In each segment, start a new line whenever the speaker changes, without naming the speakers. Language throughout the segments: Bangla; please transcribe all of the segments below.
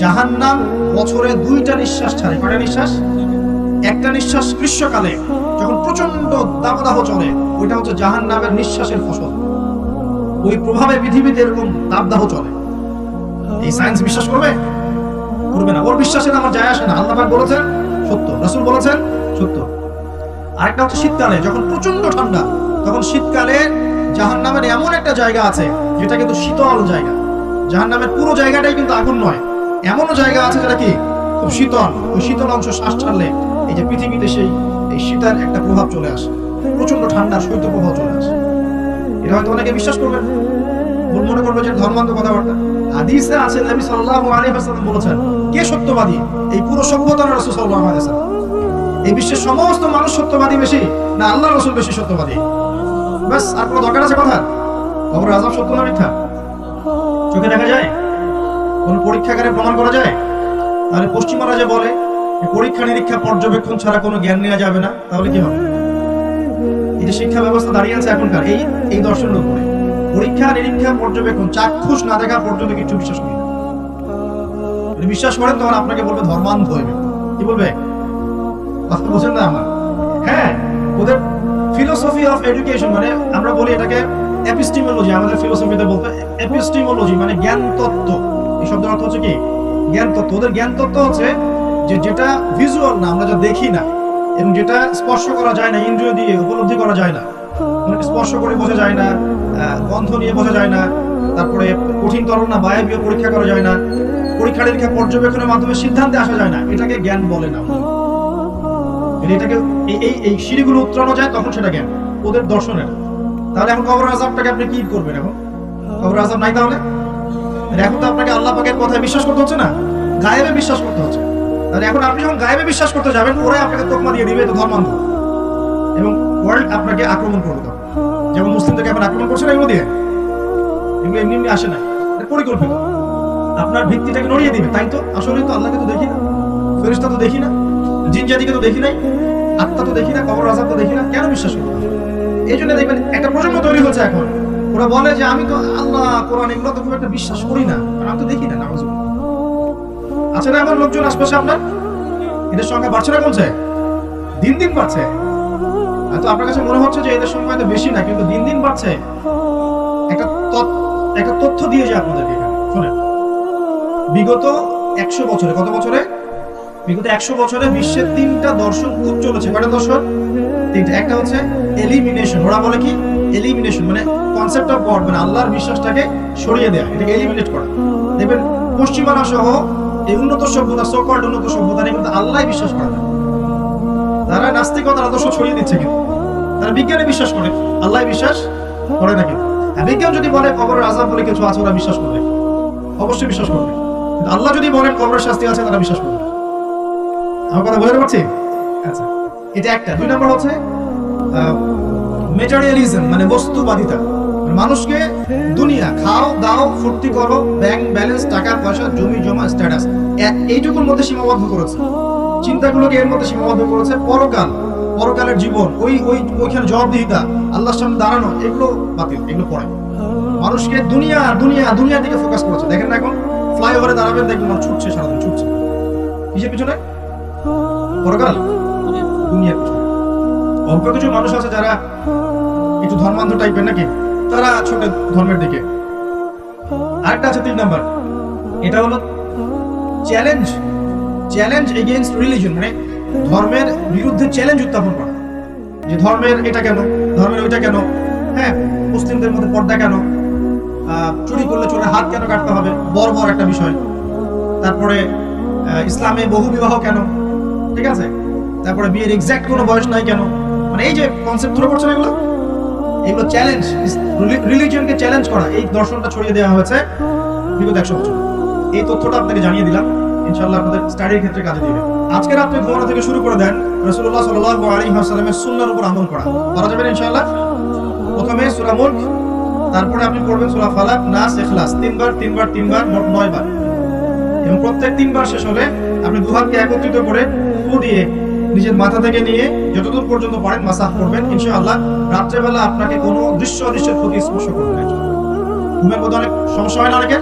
জাহান্নাম বছরে দুইটা নিঃশ্বাস ছাড়ে। কয়টা নিঃশ্বাস? একটা নিঃশ্বাস গ্রীষ্মকালে, যখন প্রচণ্ড দাবদাহ চলে, ওইটা হচ্ছে জাহান্নামের নিঃশ্বাসের ফসল। ওই প্রভাবে পৃথিবীতে এরকম দাবদাহ চলে। এই সায়েন্স বিশ্বাস করবে? করবে না। ওর বিশ্বাসের আমার যায় আসে না। আল্লাহ বলেছেন, সত্য। রাসূল বলেছেন, সত্য। আরেকটা হচ্ছে শীতকালে, যখন প্রচণ্ড ঠান্ডা, তখন শীতকালে জাহান্নামের এমন একটা জায়গা আছে, যেটা কিন্তু শীতল জায়গা। জাহান্নামের পুরো জায়গাটাই কিন্তু আগুন নয়। এমনও জায়গা আছে যেটা কি খুব শীতল, ওই শীতল অংশ শ্বাস ছাড়লে এই যে পৃথিবীতে সেই, এই শীতের একটা প্রভাব চলে আসে প্রচণ্ড ঠান্ডা শৈত্য প্রভাব চলে আসে। এটা হয়তো অনেকে বিশ্বাস করবেন, ভুল মনে করবে যে ধর্মান্ত কথাবার্তা। আছে, নবী বলেছেন, কে সত্যবাদী? এই পুরো সভ্যতার রাসূল এই বিশ্বের সমস্ত মানুষ সত্যবাদী বেশি, না আল্লাহ রসুল বেশি সত্যবাদী? ব্যাস, আর কোনো দরকার আছে কথা খবর সত্য না মিথ্যা? চোখে দেখা যায়? কোন পরীক্ষাগারে প্রমাণ করা যায়? তাহলে পশ্চিমারা যে বলে পরীক্ষা নিরীক্ষা পর্যবেক্ষণ ছাড়া কোনো জ্ঞান নেওয়া যাবে না। তাহলে কি হবে? এই যে শিক্ষা ব্যবস্থা দাঁড়িয়ে আছে এখনকার, এই এই দর্শনের উপরে। পরীক্ষা নিরীক্ষা পর্যবেক্ষণ, চাক্ষুষ না দেখা পর্যন্ত কিছু বিশ্বাস করি না। বিশ্বাস করেন, তখন আপনাকে বলবে ধর্মান্ধ হইবে কি বলবে? কথা বোঝেন না আমার। হ্যাঁ ওদের ফিলোসফি অফ এডুকেশন মানে আমরা বলি এটাকে এপিস্টিমোলজি আমাদের ফিলোসফিতে বলতে এপিস্টিমোলজি মানে জ্ঞান তত্ত্ব এই শব্দের অর্থ হচ্ছে কি? জ্ঞান তত্ত্ব। ওদের জ্ঞান তত্ত্ব হচ্ছে যে যেটা ভিজুয়াল না, আমরা যা দেখি না, এবং যেটা স্পর্শ করা যায় না, ইন্দ্রিয় দিয়ে, উপলব্ধি করা যায় না। মানে স্পর্শ করে বোঝা যায় না গন্ধ নিয়ে বোঝা যায় না, তারপরে কঠিন তরল না বায়বীয় পরীক্ষা করা যায় না, পরীক্ষা নিরীক্ষা পর্যবেক্ষণের মাধ্যমে সিদ্ধান্তে আসা যায় না, এটাকে জ্ঞান বলে না। এটাকে এই- এই সিঁড়িগুলো উত্তরানো যায়, তখন সেটা জ্ঞান। ওদের দর্শনের। তাহলে এখন কবর আজাবটাকে আপনি কি করবেন এখন? কবর আজাব নাই তাহলে? এখন তো আপনাকে আল্লাহ পাকের কথায় বিশ্বাস করতে হচ্ছে না? গায়েবে বিশ্বাস করতে হচ্ছে। তাহলে এখন আপনি যখন গায়েবে বিশ্বাস করতে যাবেন, ওরাই আপনাকে তোকমা দিয়ে দিবে, এটা ধর্মান্ধ। এবং ওয়ার্ল্ড আপনাকে আক্রমণ করবে তখন। যেমন মুসলিমদেরকে এখন আক্রমণ করছে না এগুলো দিয়ে? এগুলো এমনি এমনি আসে না। পরিকল্পিত। আপনার ভিত্তিটাকে নড়িয়ে দিবে, তাই তো? আসলে তো আল্লাহকে তো দেখি না। ফেরিস্তা তো দেখি না। জিন জাতিকে তো দেখি নাই। আত্মা তো দেখি না, কবর আজাব তো দেখি না। কেন বিশ্বাস করব এই জন্য দেখবেন একটা প্রজন্ম তৈরি হচ্ছে এখন। ওরা বলে যে আমি তো আল্লাহ কোরআন এগুলো তো খুব একটা বিশ্বাস করি না। আমি তো দেখি না আছে না এমন লোকজন আশপাশে আপনার? এদের সংখ্যা বাড়ছে না কমছে? দিন দিন বাড়ছে। আপনার কাছে মনে হচ্ছে যে এদের সংখ্যা বেশি না, কিন্তু দিন দিন বাড়ছে। একটা একটা তথ্য দিয়ে যায় আপনাদেরকে শোনেন। বিগত একশো বছরে, কত বছরে? বিগত একশো বছরে বিশ্বের তিনটা দর্শন চলেছে। কয়টা দর্শন তিনটা। একটা হচ্ছে এলিমিনেশন ওরা বলে কি? এলিমিনেশন মানে কনসেপ্ট অফ গড মানে আল্লাহর বিশ্বাসটাকে সরিয়ে দেয়া, এটাকে এলিমিনেট করা। দেখবেন, পশ্চিমারা সহ এই উন্নত সভ্যতা সকল উন্নত সভ্যতা নিয়ে কিন্তু আল্লাহ বিশ্বাস করে না। তারা নাস্তিকতার আদর্শ ছড়িয়ে দিচ্ছে কিন্তু, তারা বিজ্ঞানে বিশ্বাস করে আল্লাহ বিশ্বাস করে না কিন্তু। বিজ্ঞান যদি বলে, কবরের আজাব বলে কিছু আছে, ওরা বিশ্বাস করবে। অবশ্যই বিশ্বাস করবে। কিন্তু আল্লাহ যদি বলেন, কবরের শাস্তি আছে, তারা বিশ্বাস করবে আমার কথা বোঝাতে পারছি আচ্ছা এটা একটা। দুই নম্বর হচ্ছে মেটারিয়ালিজম মানে বস্তুবাদিতা। মানে মানুষকে দুনিয়া, খাও, দাও, ফুর্তি করো ব্যাংক ব্যালেন্স টাকা, পয়সা, জমি, জমা স্ট্যাটাস এইটুকুর মধ্যে সীমাবদ্ধ করেছে। চিন্তাগুলোকে এর মধ্যে সীমাবদ্ধ করেছে পরকাল। পরকালের জীবন, ওই ওই, ওইখানে জবাবদিহিতা, আল্লাহর সামনে দাঁড়ানো, এগুলো বাতিল, এগুলো পড়ে। মানুষকে দুনিয়া দুনিয়া দুনিয়ার দিকে ফোকাস করেছে। দেখেন না এখন ফ্লাইওভারে দাঁড়াবেন, দেখবেন মানুষ ছুটছে, সারাদিন ছুটছে। কিসের পিছনে? পরকাল। দুনিয়ার পিছনে। অল্প কিছু মানুষ আছে যারা একটু ধর্মান্ধ টাইপের নাকি? তারা ছোট ধর্মের দিকে। আরেকটা আছে তিন নাম্বার। এটা হলো চ্যালেঞ্জ চ্যালেঞ্জ এগেইনস্ট রিলিজন মানে ধর্মের বিরুদ্ধে চ্যালেঞ্জ উত্থাপন করা। যে ধর্মের এটা কেন? ধর্মের ওইটা কেন? হ্যাঁ মুসলিমদের মধ্যে পর্দা কেন? চুরি করলে চোরে হাত কেন কাটতে হবে? বড় বড় একটা বিষয়। তারপরে ইসলামে বহু বিবাহ কেন? ঠিক আছে? তারপরে বিয়ের এক্সাক্ট কোনো বয়স নাই কেন? মানে এই যে কনসেপ্ট ধরে পড়ছে এগুলো? এগুলো চ্যালেঞ্জ রিলিজিয়নকে চ্যালেঞ্জ করা, এই দর্শনটা ছড়িয়ে দেওয়া হয়েছে বিগত একশো বছর। এই তথ্যটা আপনাকে জানিয়ে দিলাম, ইনশাআল্লাহ আপনাদের স্টাডির ক্ষেত্রে কাজে দিবে। আজকে রাত্রে ঘুমানো থেকে শুরু করে দেন রসুল্লাহ সাল্লাহ আলী হাসালামের সুন্নার উপর আমল করা। করা যাবে না ইনশাআল্লাহ? প্রথমে সুরা মুল্ক, তারপরে আপনি পড়বেন সুরা ফালাক, নাস, ইখলাস। তিনবার তিনবার তিনবার, মোট নয় বার এবং প্রত্যেক তিনবার শেষ হলে আপনি দুহাতকে একত্রিত করে ফু দিয়ে নিজের মাথা থেকে নিয়ে যতদূর পর্যন্ত পারেন মাসাহ করবেন। ইনশাআল্লাহ রাত্রেবেলা আপনাকে কোনো দৃশ্য অদৃশ্যের প্রতি স্পর্শ করবে না। ঘুমের মধ্যে অনেক সমস্যা হয় না অনেকের?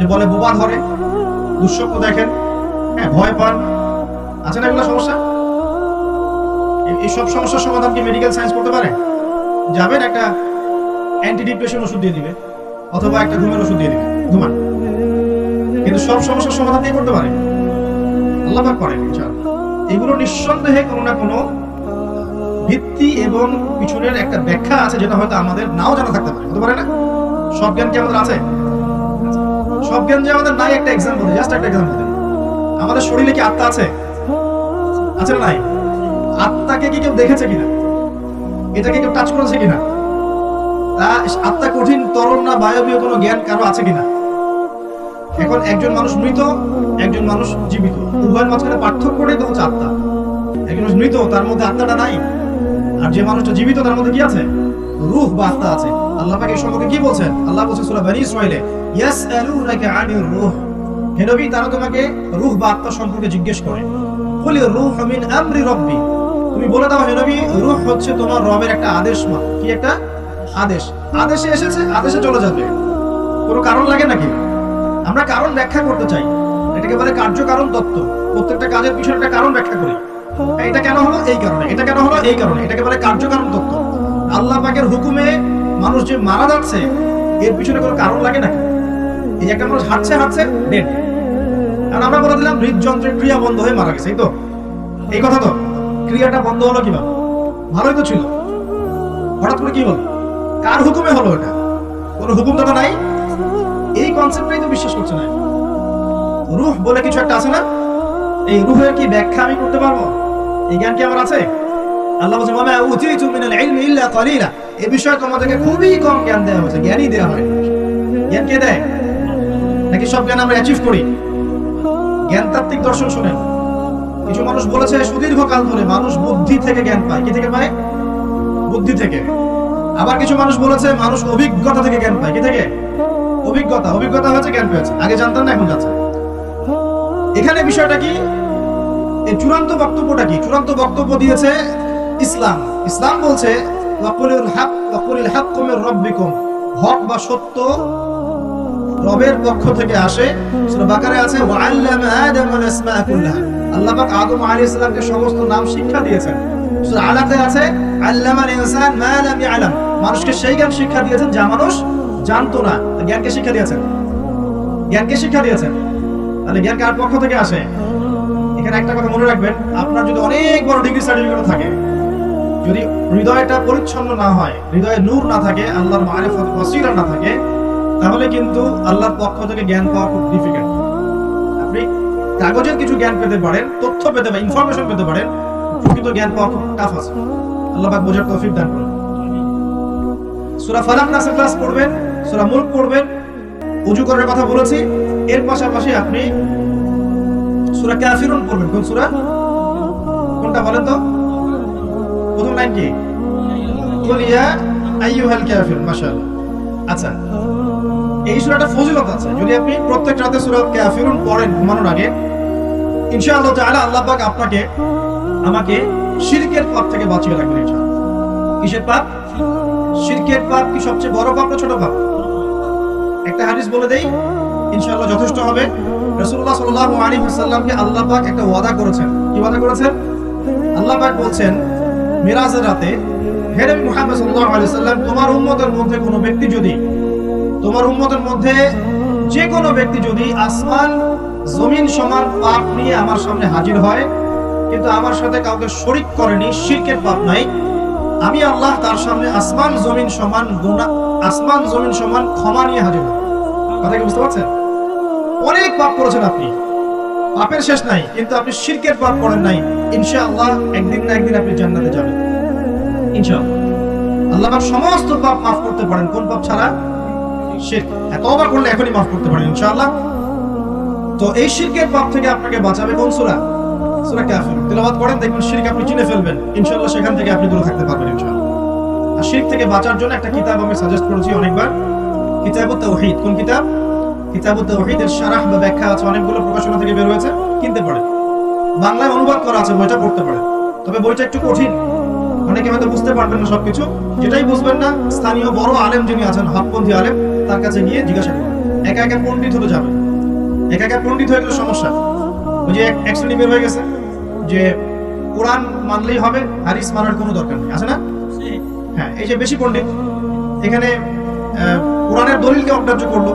যে বলে বোবা ধরে, দুঃস্বপ্ন দেখেন হ্যাঁ ভয় পান। আছে না এগুলো সমস্যা? এই- এই সব সমস্যার সমাধান কি মেডিকেল সায়েন্স করতে পারে? যাবেন একটা অ্যান্টি ডিপ্রেশন ওষুধ দিয়ে দিবে, অথবা একটা ঘুমের ওষুধ দিয়ে দিবে, ঘুমান। কিন্তু সব সমস্যার সমাধান দিয়ে করতে পারে? আল্লাহ পাক করেন ইনশাআল্লাহ। এগুলো নিঃসন্দেহে কোনো না কোনো ভিত্তি এবং পিছনের একটা ব্যাখ্যা আছে যেটা হয়তো আমাদের নাও জানা থাকতে পারে। হতে পারে না? সব জ্ঞান কি আমাদের আছে? সব জ্ঞান যে আমাদের নাই একটা এক্সাম্পল জাস্ট একটা এক্সাম্পল আমাদের শরীরে কি আত্মা আছে? আছে না নাই? আত্মাকে কি কেউ দেখেছে কিনা? এটাকে কেউ টাচ করেছে কিনা? তা আত্মা কঠিন, তরল না, বায়বীয় কোনো জ্ঞান কারও আছে কিনা? এখন একজন মানুষ মৃত, একজন মানুষ জীবিত। উভয়ের মাঝখানে পার্থক্যটাই তো হচ্ছে আত্মা। একজন মানুষ মৃত, তার মধ্যে আত্মাটা নাই। আর যে মানুষটা জীবিত, তার মধ্যে কি আছে? রূহ বা আত্মা আছে। আল্লাহ পাক সম্পর্কে কি বলছেন? আল্লাহ বলছেন সূরা বনী ইসরাঈলে, ইয়াসআলুনাকা আনির রূহ। হে নবী, তারা তোমাকে রূহ বা আত্মা সম্পর্কে জিজ্ঞেস করে। বলি রূহ মিন আমরি রব্বি। তুমি বলে দাও, হে নবী, রূহ হচ্ছে তোমার রবের একটা আদেশ মা। কি একটা? আদেশ। আদেশে এসেছে, আদেশে চলে যাবে। কোনো কারণ লাগে নাকি? আমরা কারণ ব্যাখ্যা করতে চাই। এটাকে বলে কার্যকারণ তত্ত্ব। প্রত্যেকটা কাজের পিছনে একটা কারণ ব্যাখ্যা করি। এটা কেন হলো এই কারণে? এটা কেন হলো এই কারণে? এটাকে বলে কার্যকারণ তত্ত্ব। আল্লাহ পাকের হুকুমে মানুষ যে মারা যাচ্ছে, এর পিছনে কোনো কারণ লাগে নাকি? এই একটা মানুষ হাঁটছে হাঁটছে ডেড আর আমরা বলে দিলাম, হৃদযন্ত্রের ক্রিয়া বন্ধ হয়ে মারা গেছে তো? এই কথা তো? ক্রিয়াটা বন্ধ হলো কীভাবে? ভালোই তো ছিল। হঠাৎ করে কি হলো? কার হুকুমে হলো এটা? কোনো হুকুম তো নাই? এই কনসেপ্টটাই তো বিশ্বাস করছে না। রুহ বলে কিছু একটা আছে না? এই রুহের কি ব্যাখ্যা আমি করতে পারব? এই জ্ঞান কি আমার আছে? আল্লাহ বলছে মামা উতিতু মিনাল ইলমি ইল্লা কালিলা। এই বিষয়ে তোমাদেরকে খুবই কম জ্ঞান দেওয়া হয়েছে, জ্ঞানই দেওয়া হয় জ্ঞান কে দেয়? নাকি সব জ্ঞান আমরা অ্যাচিভ করি? জ্ঞানতাত্ত্বিক দর্শন শুনেন কিছু মানুষ বলেছে সুদীর্ঘ কাল ধরে মানুষ বুদ্ধি থেকে জ্ঞান পায়। কি থেকে পায়? বুদ্ধি থেকে। আবার কিছু মানুষ বলেছে, মানুষ অভিজ্ঞতা থেকে জ্ঞান পায়। কি থেকে? অভিজ্ঞতা অভিজ্ঞতা হয়েছে, জ্ঞান পেয়েছে আগে জানতাম না, এখন জানছে এখানে বিষয়টা কি? এই চূড়ান্ত বক্তব্যটা কি? চূড়ান্ত বক্তব্য দিয়েছে ইসলাম। ইসলাম বলছে হক বা সত্য রবের পক্ষ থেকে আসে। সূরা বাকারায় আছে আল্লাহ পাক আদম আলাইহিস সালামকে সমস্ত নাম শিক্ষা দিয়েছেন। সূরা আলাতে আছে, আল্লামাল ইনসান মা লাম ইয়ালাম। মানুষকে সেই জ্ঞান শিক্ষা দিয়েছেন যা মানুষ জানতো না। জ্ঞানকে শিক্ষা দিয়েছেন? জ্ঞানকে শিক্ষা দিয়েছেন? তাহলে জ্ঞান কার পক্ষ থেকে আসে? এখানে একটা কথা মনে রাখবেন, আপনার যদি অনেক বড় ডিগ্রি সার্টিফিকেট থাকে, যদি হৃদয়টা পরিচ্ছন্ন না হয়, হৃদয়ে নূর না থাকে, আল্লাহর মারিফত বসিরা না থাকে, তাহলে কিন্তু আল্লাহর পক্ষ থেকে জ্ঞান পাওয়া খুব ডিফিকাল্ট আপনি কাগজের কিছু জ্ঞান পেতে পারেন, তথ্য পেতে পারেন ইনফরমেশন পেতে পারেন, প্রকৃত জ্ঞান পাওয়া খুব টাফ আছে। আল্লাহ বোঝার তৌফিক দান করুন। সূরা ফালাক নাসের ক্লাস পড়বেন সূরা মুলক পড়বেন। উজু করার কথা বলেছি। এর পাশাপাশি আপনি সূরা কাফিরুন পড়বেন। কোন সূরা? কোনটা বলেন তো? প্রথম লাইন কি? ইয়া আইয়ুহাল কাফির, মাশাআল্লাহ। আচ্ছা এই সূরাটা ফজিলত আছে। যদি আপনি প্রত্যেক রাতে সূরা কাফিরুন পড়েন ঘুমানোর আগে, ইনশাআল্লাহ তাআলা আল্লাহ পাক আপনাকে আমাকে শিরকের পাপ থেকে বাঁচিয়ে রাখবেন, ইনশাআল্লাহ। কিসের পাপ? শিরকের পাপ কি সবচেয়ে বড় পাপ না ছোট পাপ? একটা হাদিস বলে দেই, ইনশাআল্লাহ যথেষ্ট হবে। রাসূলুল্লাহ সাল্লাল্লাহু আলাইহি ওয়াসাল্লামকে আল্লাহ পাক একটা ওয়াদা করেছেন। কি ওয়াদা করেছেন? আল্লাহ পাক বলছেন, মিরাজের রাতে হে নবী মুহাম্মদ সাল্লাল্লাহু আলাইহি ওয়াসাল্লাম, তোমার উম্মতের মধ্যে কোনো ব্যক্তি যদি, তোমার উম্মতের মধ্যে যে কোনো ব্যক্তি যদি আসমান, জমিন সমান পাপ নিয়ে আমার সামনে হাজির হয়, কিন্তু আমার সাথে কাউকে শরিক করেনি, শিরকের পাপ নাই, আমি আল্লাহ তার সামনে আসমান, জমিন সমান গুনাহ আসমান জমিন সমান ক্ষমা নিয়ে হাজির। কথা কি বুঝতে পারছেন? অনেক পাপ করেছেন আপনি। পাপের শেষ নাই, কিন্তু আপনি শিরকের পাপ করেন নাই। ইনশাআল্লাহ একদিন না একদিন আপনি জান্নাতে যাবেন। ইনশাআল্লাহ। আল্লাহ পাক সমস্ত পাপ মাফ করতে পারেন। কোন পাপ ছাড়া? শিরক। এতবার করলে এখনই মাফ করতে পারেন, ইনশাআল্লাহ। তো এই শিরকের পাপ থেকে আপনাকে বাঁচাবে কোন সূরা? সূরা কাফির। তেলাওয়াত করেন, দেখবেন শিরক আপনি চিনে ফেলবেন। ইনশাআল্লাহ সেখান থেকে আপনি দূরে থাকতে পারবেন, ইনশাআল্লাহ। আর শিরক থেকে বাঁচার জন্য একটা কিতাব আমি সাজেস্ট করেছি অনেকবার। কিতাবুত তাওহীদ। কোন কিতাব? কিতাবুত তাওহীদের শারাহ বা ব্যাখ্যা আছে, অনেকগুলো প্রকাশনা থেকে বের হয়েছে, কিনতে পারেন। বাংলায় অনুবাদ করা আছে, বইটা পড়তে পারেন। তবে বইটা একটু কঠিন। অনেকে হয়তো বুঝতে পারবেন না সবকিছু। যেটাই বুঝবেন না, স্থানীয় বড় আলেম যিনি আছেন, হকপন্থী আলেম, তার কাছে গিয়ে জিজ্ঞাসা করুন। একা একা পণ্ডিত হতে যাবে একা একা পণ্ডিত হয়ে গেলে সমস্যা। ওই যে এক- শ্রেণি বের হয়ে গেছে। যে কোরআন মানলেই হবে, হাদিস মানার কোনো দরকার নেই। আছে না? হ্যাঁ এই যে বেশি পণ্ডিত, এখানে কোরআনের দলিলকে অগ্রাহ্য করল।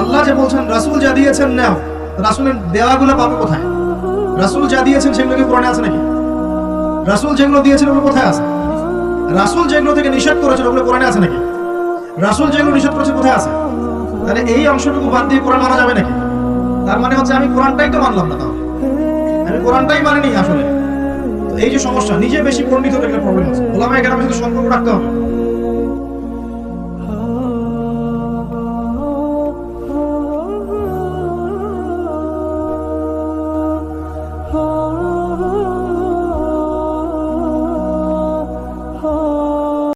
আল্লাহ যে বলছেন, রাসূল যা দিয়েছেন নাও, রাসূলের দেওয়াগুলো পাবে কোথায়? রাসূল যা দিয়েছেন, সেগুলো কি কোরআনে আছে নাকি? রাসূল যেগুলো দিয়েছেন, ওগুলো কোথায় আছে? রাসূল যেগুলো থেকে নিষেধ করেছেন, ওগুলো কোরআনে আছে নাকি? রাসূল যেগুলো নিষেধ করেছে, কোথায় আছে? তাহলে এই অংশটুকু বাদ দিয়ে কোরআন মানা যাবে নাকি? তার মানে হচ্ছে, আমি কোরআনটাই তো মানলাম না তাও আমি কোরআনটাই মানিনি আসলে। এই যে সমস্যা নিজে বেশি পণ্ডিত হলে প্রবলেম আছে। ওলামা এখানে সম্পর্ক রাখতে হবে।